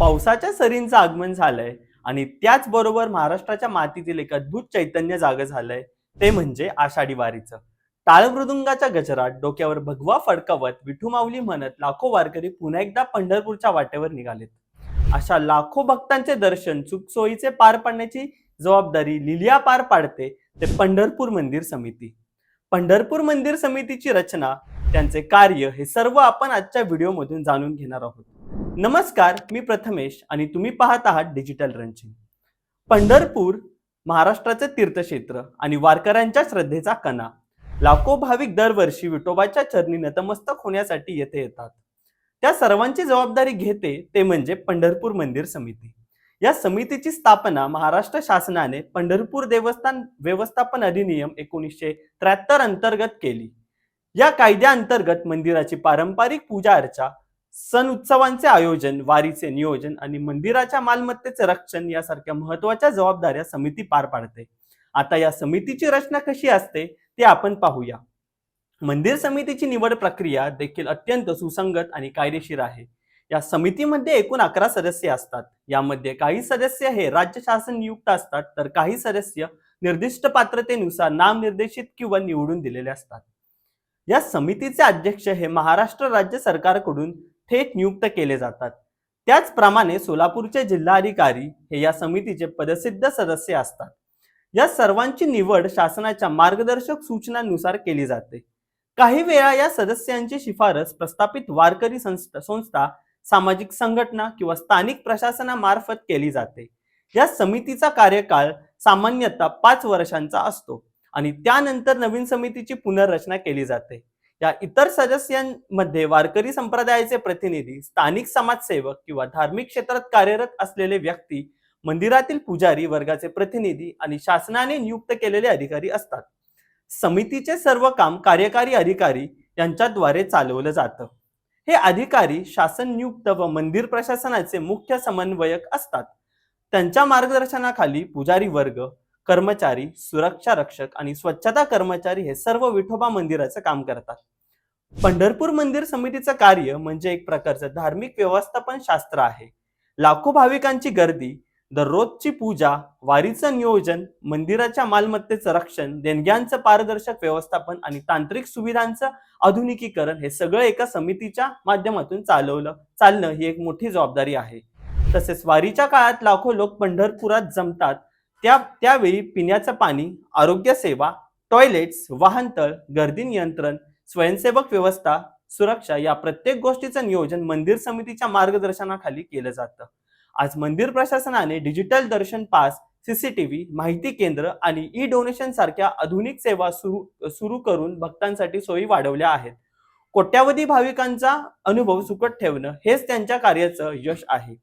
पावसाच्या सरींचं आगमन झालंय आणि त्याचबरोबर महाराष्ट्राच्या मातीतील एक अद्भुत चैतन्य जागं झालंय ते म्हणजे आषाढी वारीचं. टाळमृदुंगाच्या गजरात डोक्यावर भगवा फडकावत विठुमाऊली म्हणत लाखो वारकरी पुन्हा एकदा पंढरपूरच्या वाटेवर निघालेत. अशा लाखो भक्तांचे दर्शन चुकसोयीचे पार पाडण्याची जबाबदारी लिलिया पार पाडते ते पंढरपूर मंदिर समिती. पंढरपूर मंदिर समितीची रचना त्यांचे कार्य हे सर्व आपण आजच्या व्हिडिओमधून जाणून घेणार आहोत. नमस्कार मी प्रथमेश आणि तुम्ही पाहत आहात डिजिटल रंचिंग पंढरपूर महाराष्ट्राचे तीर्थक्षेत्र आणि वारकऱ्यांच्या श्रद्धेचा कणा. लाखो भाविक दरवर्षी विठोबाच्या चरणी नतमस्तक होण्यासाठी येथे येतात. त्या सर्वांची जबाबदारी घेते ते म्हणजे पंढरपूर मंदिर समिती. या समितीची स्थापना महाराष्ट्र शासनाने पंढरपूर देवस्थान व्यवस्थापन अधिनियम एकोणीसशे त्र्याहत्तर अंतर्गत केली. या कायद्याअंतर्गत मंदिराची पारंपरिक पूजा अर्चा सण उत्सवांचे आयोजन वारीचे नियोजन आणि मंदिराच्या मालमत्तेचे रक्षण यासारख्या महत्त्वाच्या जबाबदाऱ्या समिती पार पाडते. आता या समितीची रचना कशी असते ते आपण पाहूया. मंदिर समितीची निवड प्रक्रिया देखील अत्यंत सुसंगत आणि कायदेशीर आहे. या समितीमध्ये एकूण अकरा सदस्य असतात. यामध्ये काही सदस्य हे राज्य शासन नियुक्त असतात तर काही सदस्य निर्दिष्ट पात्रतेनुसार नामनिर्देशित किंवा निवडून दिलेले असतात. या समितीचे अध्यक्ष हे महाराष्ट्र राज्य सरकारकडून थेट नियुक्त केले जातात. त्याचप्रमाणे सोलापूरचे जिल्हाधिकारी हे या समितीचे पदसिद्ध सदस्य असतात. या सर्वांची निवड शासनाच्या मार्गदर्शक सूचनांनुसार केली जाते. काही वेळा या सदस्यांची शिफारस प्रस्थापित वारकरी संस्था संस्था सामाजिक संघटना किंवा स्थानिक प्रशासनामार्फत केली जाते. या समितीचा कार्यकाळ सामान्यतः पाच वर्षांचा असतो आणि त्यानंतर नवीन समितीची पुनर्रचना केली जाते. या इतर सदस्यांमध्ये वारकरी संप्रदायाचे प्रतिनिधी स्थानिक समाजसेवक किंवा धार्मिक क्षेत्रात कार्यरत असलेले व्यक्ती मंदिरातील पुजारी वर्गाचे प्रतिनिधी आणि शासनाने नियुक्त केलेले अधिकारी असतात. समितीचे सर्व काम कार्यकारी अधिकारी यांच्याद्वारे चालवलं जातं. हे अधिकारी शासन नियुक्त व मंदिर प्रशासनाचे मुख्य समन्वयक असतात. त्यांच्या मार्गदर्शनाखाली पुजारी वर्ग कर्मचारी सुरक्षा रक्षक आणि स्वच्छता कर्मचारी हे सर्व विठोबा मंदिराचं काम करतात. पंढरपूर मंदिर समितीचं कार्य म्हणजे एक प्रकारचं धार्मिक व्यवस्थापन शास्त्र आहे. लाखो भाविकांची गर्दी दररोजची पूजा वारीचं नियोजन मंदिराच्या मालमत्तेचं रक्षण देणग्यांचं पारदर्शक व्यवस्थापन आणि तांत्रिक सुविधांचं आधुनिकीकरण हे सगळं एका समितीच्या माध्यमातून चालवलं चालणं ही एक मोठी जबाबदारी आहे. तसेच वारीच्या काळात लाखो लोक पंढरपुरात जमतात. त्या त्यावेळी पिण्याचं पाणी आरोग्य सेवा टॉयलेट्स वाहनतळ गर्दी नियंत्रण स्वयंसेवक व्यवस्था सुरक्षा या प्रत्येक गोष्टीचं नियोजन मंदिर समितीच्या मार्गदर्शनाखाली केलं जातं. आज मंदिर प्रशासनाने डिजिटल दर्शन पास सीसीटीव्ही माहिती केंद्र आणि ई डोनेशन सारख्या आधुनिक सेवा सुरू सुरू करून भक्तांसाठी सोयी वाढवल्या आहेत. कोट्यावधी भाविकांचा अनुभव सुकट ठेवणं हेच त्यांच्या कार्याचं यश आहे.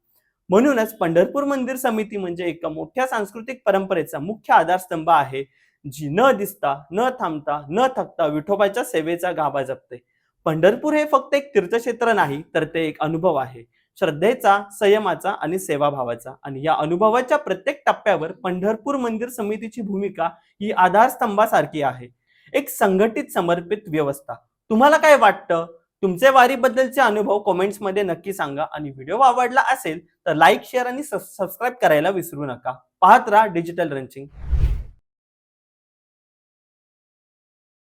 म्हणूनच पंढरपूर मंदिर समिती म्हणजे एका मोठ्या सांस्कृतिक परंपरेचा मुख्य आधारस्तंभ आहे. जी न दिसता न थांबता न थकता विठोबाच्या सेवेचा गाभा जपते. पंढरपूर हे फक्त एक तीर्थक्षेत्र नाही तर ते एक अनुभव आहे. श्रद्धेचा संयमाचा आणि सेवाभावाचा. आणि या अनुभवाच्या प्रत्येक टप्प्यावर पंढरपूर मंदिर समितीची भूमिका ही आधारस्तंभासारखी आहे. एक संघटित समर्पित व्यवस्था. तुम्हाला काय वाटतं? तुमचे वारीबद्दलचे अनुभव कमेंट्समध्ये नक्की सांगा. आणि व्हिडिओ आवडला असेल तर लाईक शेअर आणि सबस्क्राईब करायला विसरू नका. पाहत राहा डिजिटल रंचिंग.